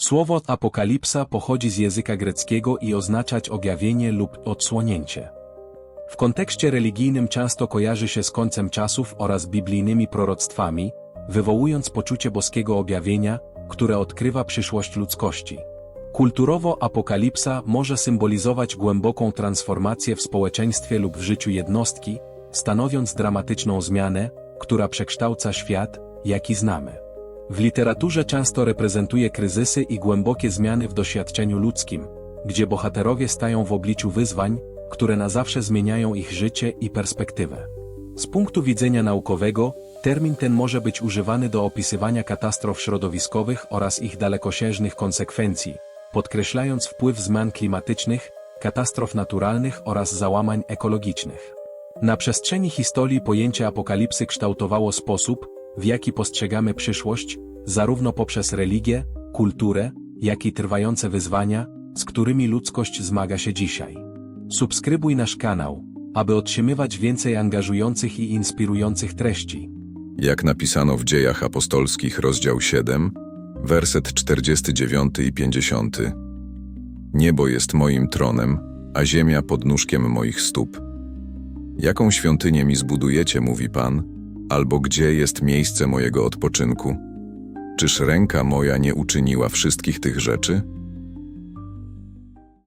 Słowo apokalipsa pochodzi z języka greckiego i oznaczać objawienie lub odsłonięcie. W kontekście religijnym często kojarzy się z końcem czasów oraz biblijnymi proroctwami, wywołując poczucie boskiego objawienia, które odkrywa przyszłość ludzkości. Kulturowo apokalipsa może symbolizować głęboką transformację w społeczeństwie lub w życiu jednostki, stanowiąc dramatyczną zmianę, która przekształca świat, jaki znamy. W literaturze często reprezentuje kryzysy i głębokie zmiany w doświadczeniu ludzkim, gdzie bohaterowie stają w obliczu wyzwań, które na zawsze zmieniają ich życie i perspektywę. Z punktu widzenia naukowego, termin ten może być używany do opisywania katastrof środowiskowych oraz ich dalekosiężnych konsekwencji, podkreślając wpływ zmian klimatycznych, katastrof naturalnych oraz załamań ekologicznych. Na przestrzeni historii pojęcie apokalipsy kształtowało sposób, w jaki postrzegamy przyszłość, zarówno poprzez religię, kulturę, jak i trwające wyzwania, z którymi ludzkość zmaga się dzisiaj. Subskrybuj nasz kanał, aby otrzymywać więcej angażujących i inspirujących treści. Jak napisano w Dziejach Apostolskich, rozdział 7, werset 49 i 50. Niebo jest moim tronem, a ziemia podnóżkiem moich stóp. Jaką świątynię mi zbudujecie, mówi Pan, albo gdzie jest miejsce mojego odpoczynku? Czyż ręka moja nie uczyniła wszystkich tych rzeczy?